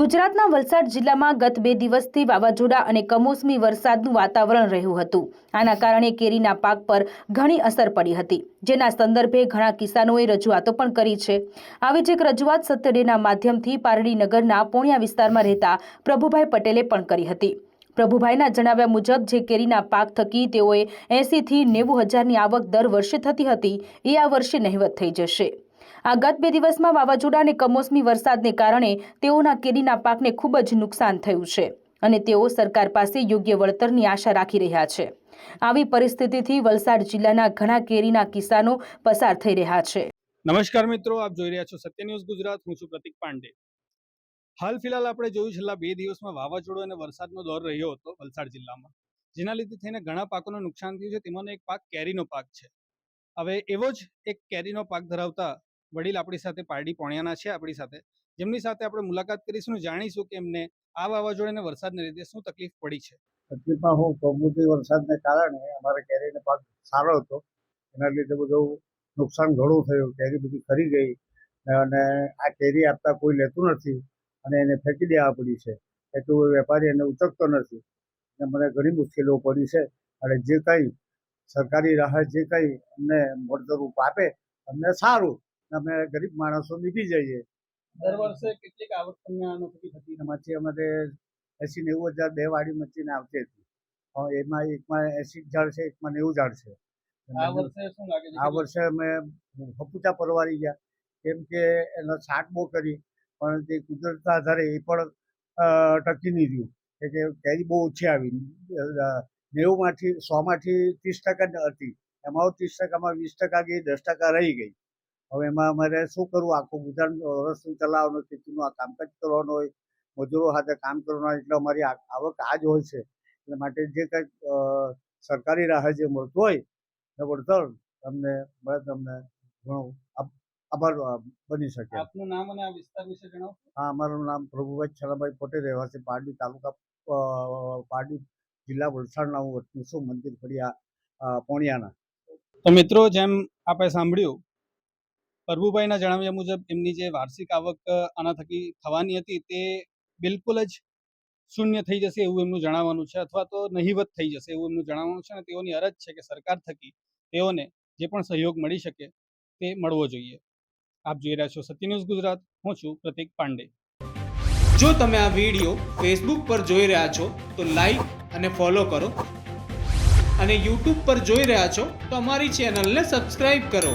ગુજરાતના વલસાડ જિલ્લામાં ગત બે દિવસથી વાવાઝોડા અને કમોસમી વરસાદનું વાતાવરણ રહ્યું હતું. આના કારણે કેરીના પાક પર ઘણી અસર પડી હતી. જેના સંદર્ભે ઘણા કિસાનોએ રજૂઆતો પણ કરી છે. આવી જ એક રજૂઆત સત્યડેના માધ્યમથી પારડી નગરના પોણિયા વિસ્તારમાં રહેતા પ્રભુભાઈ પટેલે પણ કરી હતી. પ્રભુભાઈના જણાવ્યા મુજબ, જે કેરીના પાક થકી તેઓએ એંસીથી નેવું હજારની આવક દર વર્ષે થતી હતી, એ આ વર્ષે નહિવત થઈ જશે. આ ગત બે દિવસમાં વાવાઝોડા અને કમોસમી વરસાદને કારણે તેઓના કેરીના પાકને ખૂબ જ નુકસાન થયું છે અને તેઓ સરકાર પાસે યોગ્ય વળતરની આશા રાખી રહ્યા છે. આવી પરિસ્થિતિથી વલસાડ જિલ્લાના ઘણા કેરીના કિસાનો પસાર થઈ રહ્યા છે. નમસ્કાર મિત્રો, આપ જોઈ રહ્યા છો સત્ય ન્યૂઝ ગુજરાત. હું છું પ્રતિક પાંડે. હાલ ફિલહાલ આપણે જોયું છેલ્લા બે દિવસમાં વાવાઝોડો અને વરસાદનો દોર રહ્યો હતો વલસાડ જિલ્લામાં, જેના લીધે થઈને ઘણા પાકોનું નુકસાન થયું છે. તેમાંનો એક પાક કેરીનો પાક છે. હવે એવો જ એક કેરીનો પાક ધરાવતા વડીલ આપણી સાથે પારડી પોણિયાના છે આપણી સાથે. જેમની સાથે આપણે મુલાકાત કરીશું જાણીશું કે એમને આ વાવાઝોડા અને વરસાદને લીધે શું તકલીફ પડી છે. તકલીફમાં હું કમોસમી વરસાદને કારણે અમારે કેરીનો પાક સારો હતો. એના લીધે બધું નુકસાન ઘણું થયું. કેરી બધી ખરી ગઈ અને આ કેરી આપતા કોઈ લેતું નથી અને એને ફેંકી દેવા પડી છે. એટલું વેપારી એને ઉચકતો નથી. અને મને ઘણી મુશ્કેલીઓ પડી છે. અને જે કંઈ સરકારી રાહત જે કંઈ અમને મળતરૂપ આપે, અમને સારું. અમે ગરીબ માણસો નીકળી જઈએ. દર વર્ષે કેટલીક આવક તમને એમાંથી અમારે એસી નેવું હજાર બે વાડી મચીને આવતી હતી. એમાં એકમાં એસી ઝાડ છે એકમાં નેવું ઝાડ છે. આ વર્ષે શું લાગે છે? આ વર્ષે અમે હપુચા પરવારી ગયા. કેમ કે એનો છાટ બહુ કરી પણ તે કુદરતના આધારે એ પણ ટકી નહીં રહ્યું. કે કે કેરી બહુ ઓછી આવી. નેવુંમાંથી સોમાંથી ત્રીસ ટકા હતી. એમાં ત્રીસ ટકામાં વીસ ટકા ગઈ દસ ટકા રહી ગઈ. હવે એમાં અમારે શું કરવું? આખું ગુજરાન રસ્તું ચલાવવાનું ખેતીનું આ કામકાજ કરવાનું હોય મજૂરો સાથે કામ કરવાનું હોય એટલે અમારી આવક આ જ હોય છે. એટલે માટે જે કંઈક સરકારી રાહે જે મળતું હોય એ વળતર તમને મળે તમને ઘણું આભાર બની શકે. આપનું નામ અને આ વિસ્તાર વિશે જણાવો. હા અમારું નામ પ્રભુભાઈ છલાભાઈ પટેલ રહેવાસી પારડી તાલુકા પારડી જિલ્લા વલસાડના હું વતની છું મંદિર ફળિયા પોણિયાના. તો મિત્રો જેમ આપણે સાંભળ્યું પ્રભુભાઈના જણાવ્યા મુજબ એમની જે વાર્ષિક આવક આના થકી થવાની હતી તે બિલકુલ જ શૂન્ય થઈ જશે એવું એમનું જણાવવાનું છે અથવા તો નહિવત થઈ જશે એવું એમનું જણાવવાનું છે અને તેઓની અરજ છે કે સરકાર થકી તેઓને જે પણ સહયોગ મળી શકે તે મળવો જોઈએ. આપ જોઈ રહ્યા છો સત્ય ન્યૂઝ ગુજરાત, હું છું પ્રતિક પાંડે. જો તમે આ વીડિયો ફેસબુક પર જોઈ રહ્યા છો તો લાઈક અને ફોલો કરો અને યુટ્યુબ પર જોઈ રહ્યા છો તો અમારી ચેનલને સબસ્ક્રાઈબ કરો.